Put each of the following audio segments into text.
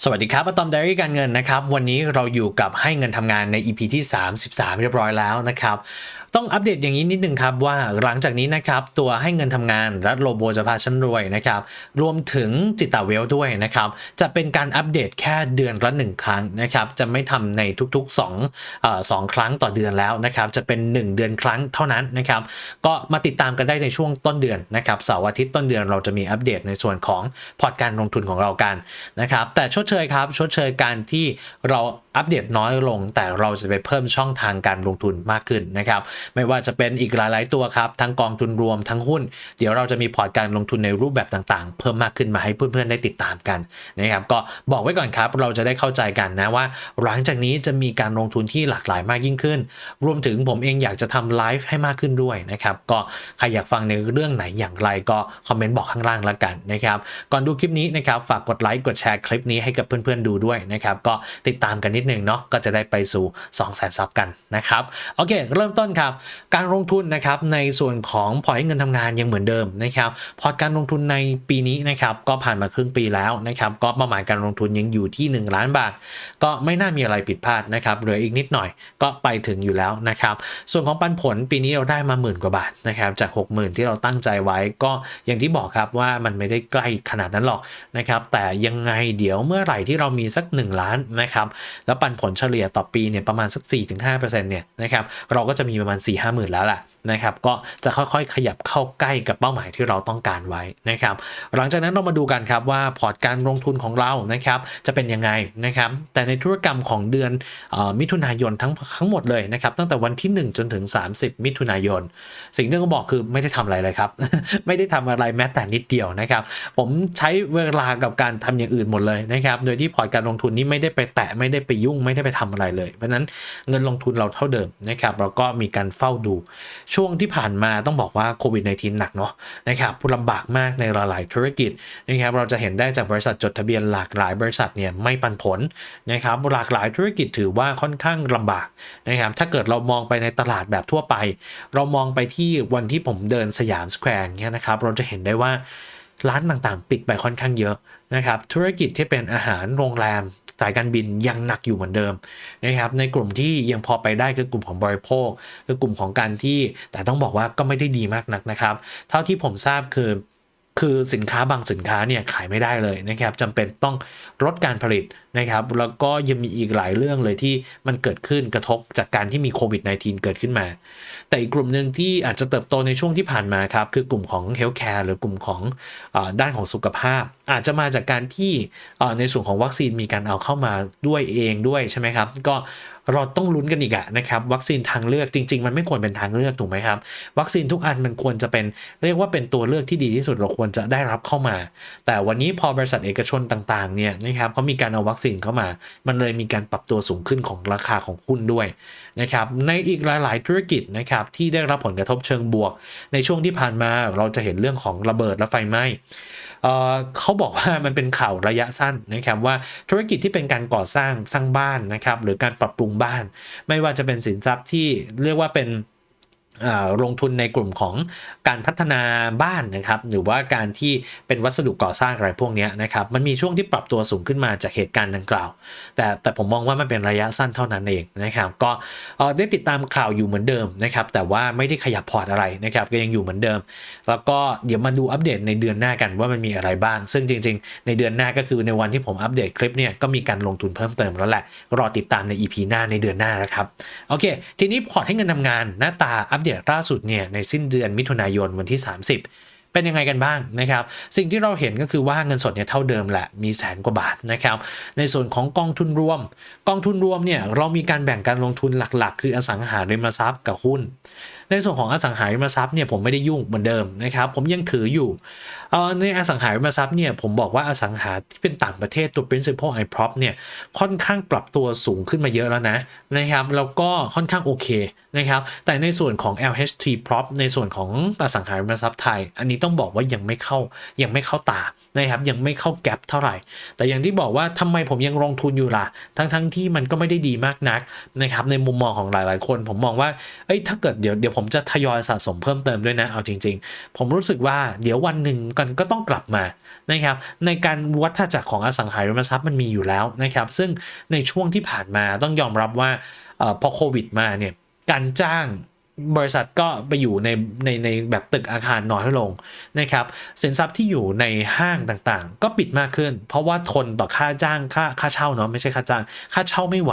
สวัสดีครับอะตอมไดรี่การเงินนะครับ วันนี้เราอยู่กับให้เงินทำงานใน EP ที่ 33 เรียบร้อยแล้วนะครับ ต้องอัปเดตอย่างนี้นิดนึงครับว่าหลังจากนี้นะครับตัวให้เงินทำงานรัฐโลโบจะพาฉันรวยนะครับ รวมถึงจิตาเวลด้วยนะครับ จะเป็นการอัปเดตแค่เดือนละหนึ่งครั้งนะครับ จะไม่ทำในทุกๆ2อสองครั้งต่อเดือนแล้วนะครับ จะเป็น 1 เดือนครั้งเท่านั้นนะครับ ก็มาติดตามกันได้ในช่วงต้นเดือนนะครับเสาร์อาทิตย์ต้นเดือนเราจะมีอัปเดตในส่วนของพอร์ตการลงทุนของเรากันนะครับแต่ชดเชยครับ ชดเชยการที่เราอัปเดตน้อยลง แต่เราจะไปเพิ่มช่องทางการลงทุนมากขึ้นนะครับ ไม่ว่าจะเป็นอีกหลาย ๆ ตัวครับ ทั้งกองทุนรวมทั้งหุ้น เดี๋ยวเราจะมีพอร์ตการลงทุนในรูปแบบต่าง ๆ เพิ่มมากขึ้นมาให้เพื่อน ๆ ได้ติดตามกันนะครับก็บอกไว้ก่อนครับ เราจะได้เข้าใจกันนะว่า หลังจากนี้จะมีการลงทุนที่หลากหลายมากยิ่งขึ้น รวมถึงผมเองอยากจะทำไลฟ์ให้มากขึ้นด้วยนะครับก็ใครอยากฟังในเรื่องไหนอย่างไรก็คอมเมนต์บอกข้างล่างแล้วกันนะครับก่อนดูคลิปนี้นะครับฝากกดไลค์กดแชร์คลิปนี้ให้กับเพื่อน ๆ ดูด้วยนะครับก็ติดตามกันนิดนึงเนาะก็จะได้ไปสู่2 0 0 0 0ซับกันนะครับโอเค เริ่มต้นครับ การลงทุนนะครับในส่วนของพอร์ตเงินทำงานยังเหมือนเดิมนะครับพอร์ตการลงทุนในปีนี้นะครับก็ผ่านมาครึ่งปีแล้วนะครับก็เป้าหมายการลงทุนยังอยู่ที่ 1 ล้านบาท ก็ไม่น่ามีอะไรผิดพลาดนะครับเหลืออีกนิดหน่อยก็ไปถึงอยู่แล้วนะครับส่วนของปันผลปีนี้เราได้มาหมื่นกว่าบาทนะครับจาก 60,000 ที่เราตั้งใจไว้ก็อย่างที่บอกครับว่ามันไม่ได้ใกล้ขนาดนั้นหรอกนะครับแต่ยังไงเดี๋ยวเมื่อไหร่ที่เรามีสัก 1 ล้านนะครับแล้วปันผลเฉลี่ยต่อปีเนี่ยประมาณสัก4-5%เนี่ยนะครับเราก็จะมีประมาณ4-5หมื่นแล้วล่ะ นะครับ ก็จะค่อยๆ ขยับเข้าใกล้กับเป้าหมายที่เราต้องการไว้นะครับ หลังจากนั้นเรามาดูกันครับว่าพอร์ตการลงทุนของเรานะครับจะเป็นยังไงนะครับ แต่ในธุรกรรมของเดือนออมิถุนายนทั้งทั้งหมดเลยนะครับ ตั้งแต่วันที่ 1 จนถึง 30 มิถุนายน สิ่งที่ต้องบอกคือไม่ได้ทำอะไรเลยครับ ไม่ได้ทำอะไรแม้แต่นิดเดียวนะครับ ผมใช้เวลากับการทำอย่างอื่นหมดเลยนะครับ โดยที่พอร์ตการลงทุนนี้ไม่ได้ไปแตะไม่ได้ไปยุ่งไม่ได้ไปทำอะไรเลย เพราะนั้นเงินลงทุนเราเท่าเดิมนะครับเราก็มีการเฝ้าดูช่วงที่ผ่านมาต้องบอกว่าโควิด -19 หนักเนาะนะครับลำบากมากในหลายๆธุรกิจนะครับเราจะเห็นได้จากบริษัทจดทะเบียนหลากหลายบริษัทเนี่ยไม่ปันผลนะครับหลากหลายธุรกิจถือว่าค่อนข้างลำบากนะครับถ้าเกิดเรามองไปในตลาดแบบทั่วไป เรามองไปที่วันที่ผมเดินสยามสแควร์เนี่ยนะครับเราจะเห็นได้ว่าร้านต่างๆ ปิดไปค่อนข้างเยอะนะครับธุรกิจที่เป็นอาหารโรงแรม สายการบินยังหนักอยู่เหมือนเดิมนะครับในกลุ่มที่ยังพอไปได้คือกลุ่มของบริโภค คือกลุ่มของการที่แต่ต้องบอกว่าก็ไม่ได้ดีมากนักนะครับ เท่าที่ผมทราบคือ คือสินค้าบางสินค้าเนี่ยขายไม่ได้เลยนะครับจำเป็นต้องลดการผลิตนะครับแล้วก็ยังมีอีกหลายเรื่องเลยที่มันเกิดขึ้นกระทบจากการที่มีโควิด -19 เกิดขึ้นมา แต่อีกกลุ่มหนึ่งที่อาจจะเติบโตในช่วงที่ผ่านมาครับ คือกลุ่มของเฮลท์แคร์หรือกลุ่มของอด้านของสุขภาพ อาจจะมาจากการที่ในส่วนของวัคซีนมีการเอาเข้ามาด้วยเองด้วยใช่ไหมครับ ก็เราต้องลุ้นกันอีกอะนะครับวัคซีนทางเลือกจริง ๆ มันไม่ควรเป็นทางเลือกถูกไหมครับ วัคซีนทุกอันมันควรจะเป็นเรียกว่าเป็นตัวเลือกที่ดีที่สุดเราควรจะได้รับเข้ามา แต่วันนี้พอบริษัทเอกชนต่างๆเนี่ยนะครับเขามีการเอาวัคซีนเข้ามา มันเลยมีการปรับตัวสูงขึ้นของราคาของหุ้นด้วยนะครับในอีกหลาย ๆ ธุรกิจนะครับที่ได้รับผลกระทบเชิงบวก ในช่วงที่ผ่านมาเราจะเห็นเรื่องของระเบิดและไฟไหม้ เขาบอกว่ามันเป็นข่าวระยะสั้นนะครับว่าธุรกิจที่เป็นการก่อสร้างสร้างบ้านนะครับหรือการปรับปรุงบ้าน ไม่ว่าจะเป็นสินทรัพย์ที่เรียกว่าเป็น ลงทุนในกลุ่มของการพัฒนาบ้านนะครับ หรือว่าการที่เป็นวัสดุก่อสร้างอะไรพวกนี้นะครับ มันมีช่วงที่ปรับตัวสูงขึ้นมาจากเหตุการณ์ดังกล่าว แต่แต่ผมมองว่ามันเป็นระยะสั้นเท่านั้นเองนะครับ ก็ได้ติดตามข่าวอยู่เหมือนเดิมนะครับ แต่ว่าไม่ได้ขยับพอร์ตอะไรนะครับ ก็ยังอยู่เหมือนเดิม แล้วก็เดี๋ยวมาดูอัปเดตในเดือนหน้ากันว่ามันมีอะไรบ้าง ซึ่งจริง ๆ ในเดือนหน้าก็คือในวันที่ผมอัปเดตคลิปเนี่ยก็มีการลงทุนเพิ่มเติมแล้วแหละ รอติดตามใน EP หน้าในเดือนหน้านะครับ โอเค ทีนี้พอร์ตให้เงินทำงานหน้าตาอัปเดตล่าสุดเนี่ยในสิ้นเดือนมิถุนายนวันที่ 30 เป็นยังไงกันบ้างนะครับ สิ่งที่เราเห็นก็คือว่าเงินสดเนี่ยเท่าเดิมแหละมีแสนกว่าบาทนะครับ ในส่วนของกองทุนรวม กองทุนรวมเนี่ยเรามีการแบ่งการลงทุนหลักๆ คืออสังหาริมทรัพย์กับหุ้น ในส่วนของอสังหาริมทรัพย์เนี่ยผมไม่ได้ยุ่งเหมือนเดิมนะครับ ผมยังถืออยู่เอ่อในอสังหาริมทรัพย์เนี่ยผมบอกว่าอสังหาที่เป็นต่างประเทศตัว principal i prop เนี่ยค่อนข้างปรับตัวสูงขึ้นมาเยอะแล้วนะนะครับแล้วก็ค่อนข้างโอเคนะครับแต่ในส่วนของ LHT prop ในส่วนของอสังหาริมทรัพย์ไทย อันนี้ต้องบอกว่ายังไม่เข้ายังไม่เข้าตานะครับยังไม่เข้าแกลบเท่าไหร่ แต่อย่างที่บอกว่าทำไมผมยังลงทุนอยู่ล่ะ ทั้งๆที่มันก็ไม่ได้ดีมากนักนะครับในมุมมองของหลายๆคน ผมมองว่าเอ้ยถ้าเกิดเดี๋ยวเดี๋ยวผมผมจะทยอยสะสมเพิ่มเติมด้วยนะ เอาจริง ๆ ผมรู้สึกว่าเดี๋ยววันหนึ่งกันก็ต้องกลับมานะครับ ในการวัฏจักรของอสังหาริมทรัพย์มันมีอยู่แล้วนะครับ ซึ่งในช่วงที่ผ่านมาต้องยอมรับว่าอพอโควิดมาเนี่ยการจ้าง บริษัทก็ไปอยู่ในในในแบบตึกอาคารน้อยลงนะครับสินทรัพย์ที่อยู่ในห้างต่างๆ ก็ปิดมากขึ้น เพราะว่าทนต่อค่าจ้างค่าค่าเช่าเนาะไม่ใช่ค่าจ้างค่าเช่าไม่ไหว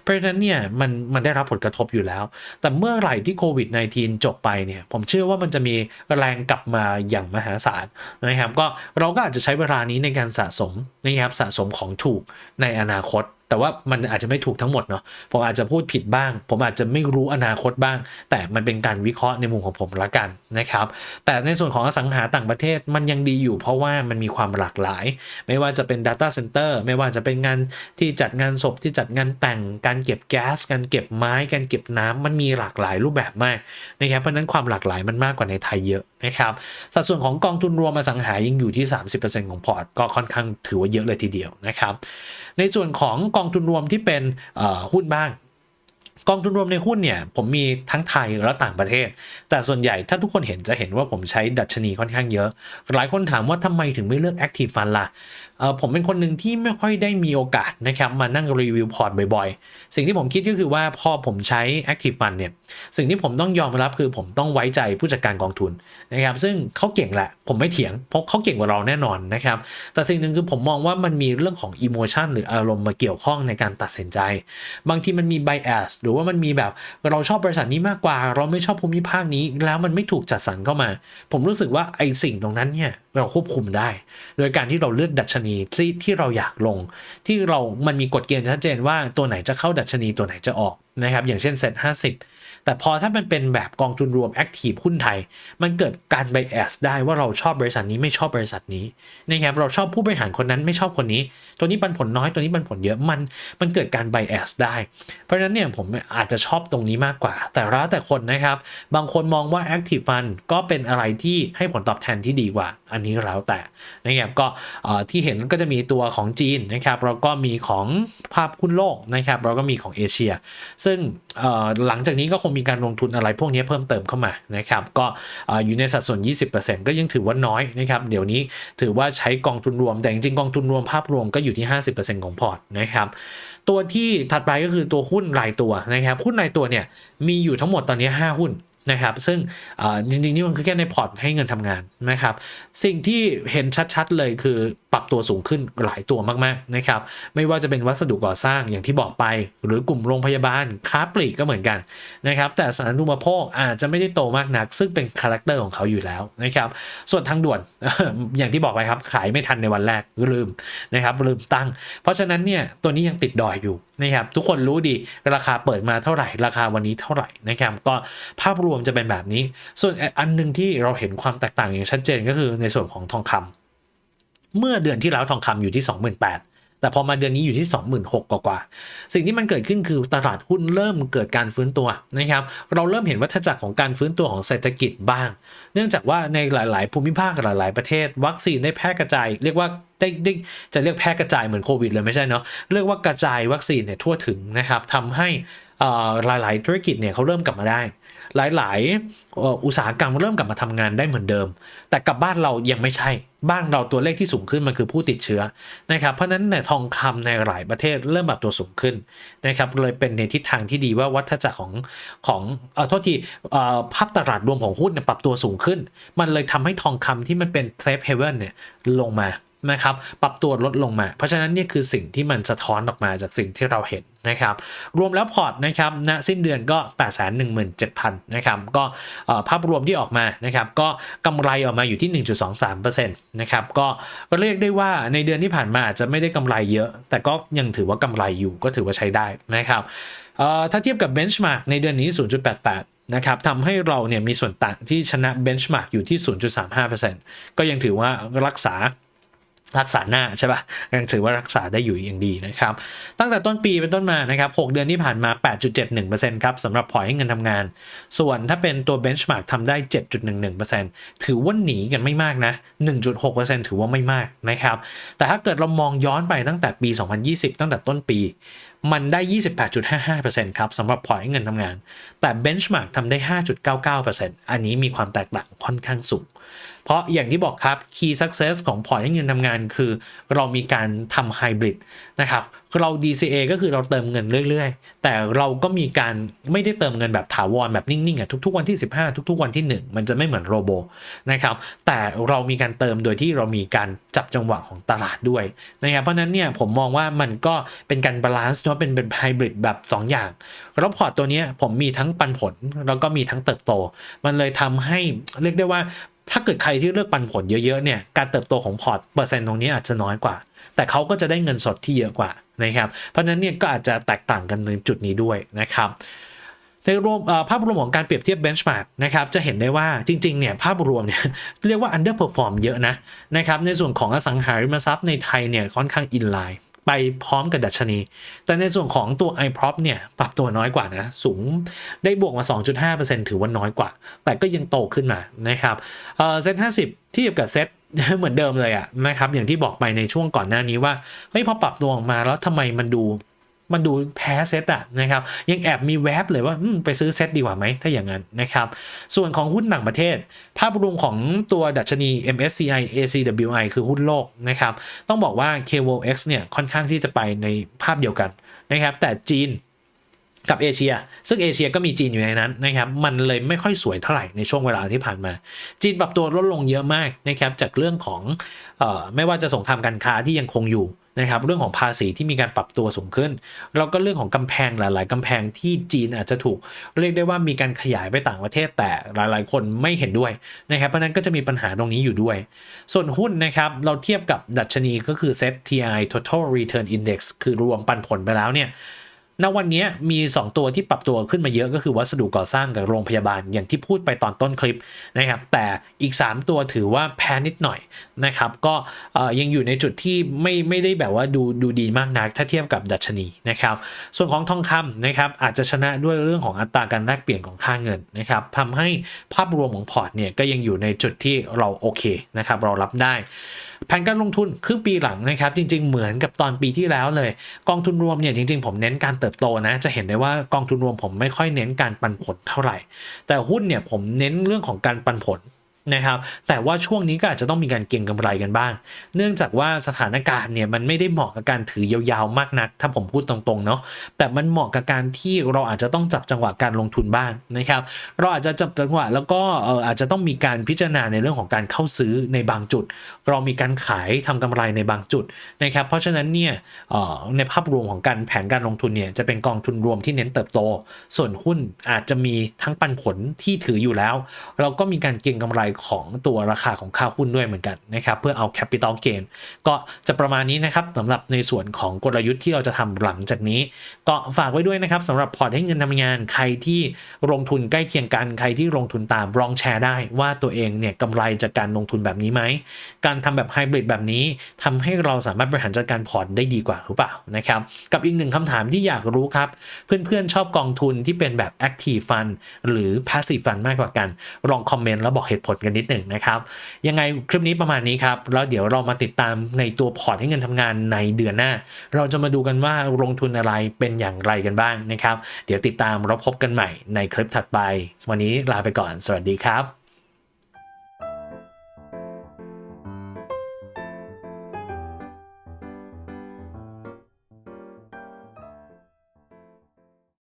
เพราะฉะนั้นเนี่ยมันมันได้รับผลกระทบอยู่แล้ว แต่เมื่อไหร่ที่โควิด -19 จบไปเนี่ยผมเชื่อว่ามันจะมีแรงกลับมาอย่างมหาศาลนะครับก็เราก็อาจจะใช้เวลานี้ในการสะสมนะครับสะสมของถูกในอนาคต แต่ว่ามันอาจจะไม่ถูกทั้งหมดเนาะผมอาจจะพูดผิดบ้าง ผมอาจจะไม่รู้อนาคตบ้าง แต่มันเป็นการวิเคราะห์ในมุมของผมละกันนะครับ แต่ในส่วนของอสังหาต่างประเทศมันยังดีอยู่ เพราะว่ามันมีความหลากหลาย ไม่ว่าจะเป็น Data Center ไม่ว่าจะเป็นงานที่จัดงานศพที่จัดงานแต่ง การเก็บแก๊ส การเก็บไม้ การเก็บน้ำมันมีหลากหลายรูปแบบมากนะครับ เพราะฉะนั้นความหลากหลายมันมากกว่าในไทยเยอะนะครับ สัดส่วนของกองทุนรวมอสังหายังอยู่ที่ 30%ของพอร์ต ก็ค่อนข้างถือว่าเยอะเลยทีเดียวนะครับ ในส่วนของกองทุนรวมที่เป็นหุ้นบ้างกองทุนรวมในหุ้นเนี่ยผมมีทั้งไทยและต่างประเทศ แต่ส่วนใหญ่ถ้าทุกคนเห็นจะเห็นว่าผมใช้ดัชนีค่อนข้างเยอะ หลายคนถามว่าทำไมถึงไม่เลือก Active Fund ล่ะ ผมเป็นคนหนึ่งที่ไม่ค่อยได้มีโอกาสนะครับมานั่งรีวิวพอร์ตบ่อยๆ สิ่งที่ผมคิดก็คือว่าพอผมใช้ Active Fund เนี่ยสิ่งที่ผมต้องยอมรับคือผมต้องไว้ใจผู้จัดการกองทุนนะครับซึ่งเขาเก่งแหละ ผมไม่เถียงเพราะเขาเก่งกว่าเราแน่นอนนะครับแต่สิ่งหนึ่งคือผมมองว่ามันมีเรื่องของ emotion หรืออารมณ์มาเกี่ยวข้องในการตัดสินใจ บางทีมันมี bias หรือว่ามันมีแบบเราชอบบริษัทนี้มากกว่า เราไม่ชอบภูมิภาคนี้ แล้วมันไม่ถูกจัดสรรเข้ามา ผมรู้สึกว่าไอ้สิ่งตรงนั้นเนี่ยเราควบคุมได้ โดยการที่เราเลือกดัชนีที่ที่เราอยากลง ที่เรามันมีกฎเกณฑ์ชัดเจนว่าตัวไหนจะเข้าดัชนีตัวไหนจะออกนะครับอย่างเช่นเซ็ตห้าสิบ แต่พอถ้ามันเป็นแบบกองทุนรวมแอคทีฟหุ้นไทย มันเกิดการไบแอสได้ว่าเราชอบบริษัทนี้ไม่ชอบบริษัทนี้นะครับเราชอบผู้บริหารคนนั้นไม่ชอบคนนี้ ตัวนี้ปันผลน้อยตัวนี้ปันผลเยอะมันมันเกิดการไบแอสได้ เพราะฉะนั้นเนี่ยผมอาจจะชอบตรงนี้มากกว่า แต่แล้วแต่คนนะครับ บางคนมองว่า Active Fund ก็เป็นอะไรที่ให้ผลตอบแทนที่ดีกว่า อันนี้แล้วแต่นะครับก็ที่เห็นก็จะมีตัวของจีนนะครับแล้วก็มีของภาพหุ้นโลกนะครับแล้วก็มีของเอเชีย ซึ่งหลังจากนี้ก็คงมีการลงทุนอะไรพวกนี้เพิ่มเติมเข้ามานะครับก็เอ่ออยู่ในสัดส่วน 20%ก็ยังถือว่าน้อยนะครับเดี๋ยวนี้ถือว่าใช้กองทุนรวม แต่จริงๆกองทุนรวมภาพรวมก็อยู่ที่ 50%ของพอร์ตนะครับตัวที่ถัดไปก็คือตัวหุ้นรายตัวนะครับหุ้นรายตัวเนี่ยมีอยู่ทั้งหมดตอนนี้ 5 หุ้น นะครับ ซึ่งจริงๆนี่มันคือแค่ในพอร์ตให้เงินทำงานนะครับ สิ่งที่เห็นชัดๆเลยคือปรับตัวสูงขึ้นหลายตัวมากๆนะครับ ไม่ว่าจะเป็นวัสดุก่อสร้างอย่างที่บอกไป หรือกลุ่มโรงพยาบาลค้าปลีกก็เหมือนกันนะครับ แต่สาธารณูปโภคอาจจะไม่ได้โตมากนัก ซึ่งเป็นคาแรคเตอร์ของเขาอยู่แล้วนะครับ ส่วนทางด่วนอย่างที่บอกไปครับขายไม่ทันในวันแรกลืมนะครับลืมตั้ง เพราะฉะนั้นเนี่ยตัวนี้ยังติดดอยอยู่ นะครับทุกคนรู้ดีราคาเปิดมาเท่าไหร่ ราคาวันนี้เท่าไหร่นะครับก็ภาพรวมจะเป็นแบบนี้ ส่วนอันหนึงที่เราเห็นความแตกต่างอย่างชัดเจนก็คือในส่วนของทองคำเมื่อเดือนที่แล้วทองคำอยู่ที่ 28,000 แต่พอมาเดือนนี้อยู่ที่ 26,000กว่าๆสิ่งที่มันเกิดขึ้นคือตลาดหุ้นเริ่มเกิดการฟื้นตัวนะครับ เราเริ่มเห็นวัฏจักรของการฟื้นตัวของเศรษฐกิจบ้าง เนื่องจากว่าในหลาย ๆ ภูมิภาคหลาย ๆ ประเทศ วัคซีนได้แพร่กระจาย เรียกว่าได้ได้จะเรียกแพร่กระจายเหมือนโควิดเลยไม่ใช่เนาะเรียกว่ากระจายวัคซีนเนี่ยทั่วถึงนะครับทำให้หลาย ๆ ธุรกิจเนี่ยเขาเริ่มกลับมาได้ หลาย ๆ อุตสาหกรรมเริ่มกลับมาทำงานได้เหมือนเดิม แต่กับบ้านเรายังไม่ใช่ บ้านเราตัวเลขที่สูงขึ้นมันคือผู้ติดเชื้อนะครับ เพราะฉะนั้นเนี่ยทองคำในหลายประเทศเริ่มปรับตัวสูงขึ้นนะครับเลยเป็นในทิศทางที่ดีว่าวัฏจักรของของเอ่อโทษทีเอ่อภาพตลาดรวมของหุ้นเนี่ยปรับตัวสูงขึ้น มันเลยทำให้ทองคำที่มันเป็นเซฟเฮเว่นเนี่ยลงมานะครับปรับตัวลดลงมา เพราะฉะนั้นเนี่ยคือสิ่งที่มันสะท้อนออกมาจากสิ่งที่เราเห็น นะครับรวมแล้วพอร์ตนะครับณสิ้นเดือนก็ 8 1 7 0 0 0นะครับก็ภาพรวมที่ออกมานะครับก็กำไรออกมาอยู่ที่ 1.23%นะครับก็ก็เรียกได้ว่าในเดือนที่ผ่านมาจะไม่ได้กำไรเยอะ แต่ก็ยังถือว่ากำไรอยู่ก็ถือว่าใช้ได้นะครับถ้าเทียบกับเบนช์มาร์กในเดือนนี้ 0.88นะครับทำให้เราเนี่ยมีส่วนต่างที่ชนะเบนช์มาร์กอยู่ที่ 0.35%ก็ยังถือว่ารักษา รักษาหน้าใช่ปะยังถือว่ารักษาได้อยู่อย่างดีนะครับ ตั้งแต่ต้นปีเป็นต้นมานะครับ6เดือนที่ผ่านมา 8.71%ครับสำหรับพอร์ตให้เงินทำงาน ส่วนถ้าเป็นตัว benchmark ทำได้ 7.11%ถือว่าหนีกันไม่มากนะ 1.6%ถือว่าไม่มากนะครับ แต่ถ้าเกิดเรามองย้อนไปตั้งแต่ปี 2020 ตั้งแต่ต้นปี มันได้ 28.55%ครับสำหรับพอร์ตให้เงินทำงาน แต่ benchmark ทำได้ 5.99%อันนี้มีความแตกต่างค่อนข้างสูง เพราะอย่างที่บอกครับ key success ของพอร์ตให้เงินทำงานคือ เรามีการทำไฮบริดนะครับเรา DCA ก็คือเราเติมเงินเรื่อยๆ แต่เราก็มีการไม่ได้เติมเงินแบบถาวรแบบนิ่งๆอะทุกๆวันที่ 15 ทุกๆวันที่ 1 มันจะไม่เหมือนโรโบนะครับแต่เรามีการเติมโดยที่เรามีการจับจังหวะของตลาดด้วยนะครับเพราะนั้นเนี่ยผมมองว่ามันก็เป็นการบาลานซ์เนาะเป็นเป็นไฮบริดแบบ 2 อย่างแล้วพอร์ตตัวเนี้ยผมมีทั้งปันผลแล้วก็มีทั้งเติบโต มันเลยทำให้เรียกได้ว่า ถ้าเกิดใครที่เลือกปันผลเยอะๆเนี่ยการเติบโตของพอร์ตเปอร์เซ็นต์ตรงนี้อาจจะน้อยกว่า แต่เขาก็จะได้เงินสดที่เยอะกว่านะครับเพราะฉะนั้นเนี่ยก็อาจจะแตกต่างกันในจุดนี้ด้วยนะครับในรวมภาพรวมของการเปรียบเทียบ benchmark นะครับจะเห็นได้ว่าจริงๆเนี่ยภาพรวมเนี่ยเรียกว่า underperform เยอะนะนะครับในส่วนของอสังหาริมทรัพย์ในไทยเนี่ยค่อนข้าง inline ไไปพร้อมกับดัชนี แต่ในส่วนของตัว iProp เนี่ยปรับตัวน้อยกว่านะ สูงได้บวกมา 2.5%ถือว่าน้อยกว่า แต่ก็ยังโตขึ้นมานะครับเซ็ตห้าสิบที่กับเซ็ตเหมือนเดิมเลยอะนะครับอย่างที่บอกไปในช่วงก่อนหน้านี้ว่าเฮ้ยพอปรับตัวออกมาแล้วทำไมมันดู มันดูแพ้เซตอะนะครับยังแอบมีแวบเลยว่าไปซื้อเซตดีกว่าไหมถ้าอย่างนั้นนะครับส่วนของหุ้นต่างประเทศ ภาพรวมของตัวดัชนี MSCI ACWI คือหุ้นโลกนะครับต้องบอกว่า KWX เนี่ยค่อนข้างที่จะไปในภาพเดียวกันนะครับแต่จีนกับเอเชีย ซึ่งเอเชียก็มีจีนอยู่ในนั้นนะครับ มันเลยไม่ค่อยสวยเท่าไหร่ในช่วงเวลาที่ผ่านมา จีนปรับตัวลดลงเยอะมากนะครับจากเรื่องของออไม่ว่าจะสงครามการค้าที่ยังคงอยู่ นะครับเรื่องของภาษีที่มีการปรับตัวสูงขึ้น แล้วก็เรื่องของกำแพงหลาย ๆกำแพงที่จีนอาจจะถูกเรียกได้ว่ามีการขยายไปต่างประเทศแต่หลาย ๆ คนไม่เห็นด้วยนะครับเพราะนั้นก็จะมีปัญหาตรงนี้อยู่ด้วย ส่วนหุ้นนะครับเราเทียบกับดัชนีก็คือ Set TI Total Return Index คือรวมปันผลไปแล้วเนี่ย ณวันนี้มี 2 ตัวที่ปรับตัวขึ้นมาเยอะก็คือวัสดุก่อสร้างกับโรงพยาบาลอย่างที่พูดไปตอนต้นคลิปนะครับแต่อีก 3 ตัวถือว่าแพ้นิดหน่อยนะครับก็ยังอยู่ในจุดที่ไม่ไม่ได้แบบว่าดูดูดีมากนักถ้าเทียบกับดัชนีนะครับส่วนของทองคำนะครับอาจจะชนะด้วยเรื่องของอัตราการแลกเปลี่ยนของค่าเงินนะครับทำให้ภาพรวมของพอร์ตเนี่ยก็ยังอยู่ในจุดที่เราโอเคนะครับเรารับได้แผนการลงทุนครึ่งปีหลังนะครับจริง ๆ เหมือนกับตอนปีที่แล้วเลย กองทุนรวมเนี่ยจริง ๆ ผมเน้นการเติบโตนะ จะเห็นได้ว่ากองทุนรวมผมไม่ค่อยเน้นการปันผลเท่าไหร่ แต่หุ้นเนี่ยผมเน้นเรื่องของการปันผล นะครับ แต่ว่าช่วงนี้ก็อาจจะต้องมีการเก็งกำไรกันบ้าง เนื่องจากว่าสถานการณ์เนี่ยมันไม่ได้เหมาะกับการถือยาวๆมากนัก ถ้าผมพูดตรงๆเนาะ แต่มันเหมาะกับการที่เราอาจจะต้องจับจังหวะการลงทุนบ้างนะครับ เราอาจจะจับจังหวะแล้วก็เอออาจจะต้องมีการพิจารณาในเรื่องของการเข้าซื้อในบางจุด เรามีการขายทำกำไรในบางจุดนะครับ เพราะฉะนั้นเนี่ยในภาพรวมของการแผนการลงทุนเนี่ยจะเป็นกองทุนรวมที่เน้นเติบโต ส่วนหุ้นอาจจะมีทั้งปันผลที่ถืออยู่แล้ว เราก็มีการเก็งกำไรของตัวราคาของค่าหุ้นด้วยเหมือนกันนะครับเพื่อเอา capital gain ก็จะประมาณนี้นะครับสำหรับในส่วนของกลยุทธ์ที่เราจะทำหลังจากนี้ ก็ฝากไว้ด้วยนะครับสำหรับพอร์ตให้เงินทำงานใครที่ลงทุนใกล้เคียงกันใครที่ลงทุนตามลองแชร์ได้ ว่าตัวเองเนี่ยกำไรจากการลงทุนแบบนี้ไหมการทำแบบไฮบริดแบบนี้ทำให้เราสามารถบริหารจัดการพอร์ตได้ดีกว่าหรือเปล่านะครับกับอีกหนึ่งคำถามที่อยากรู้ครับเพื่อนๆชอบกองทุนที่เป็นแบบ active fund หรือ passive fund มากกว่ากันลองคอมเมนต์แล้วบอกเหตุผลกันนิดหนึ่งนะครับ ยังไงคลิปนี้ประมาณนี้ครับ แล้วเดี๋ยวเรามาติดตามในตัวพอร์ตให้เงินทำงานในเดือนหน้า เราจะมาดูกันว่าลงทุนอะไรเป็นอย่างไรกันบ้างนะครับ เดี๋ยวติดตามเราพบกันใหม่ในคลิปถัดไป วันนี้ลาไปก่อน สวัสดีครับ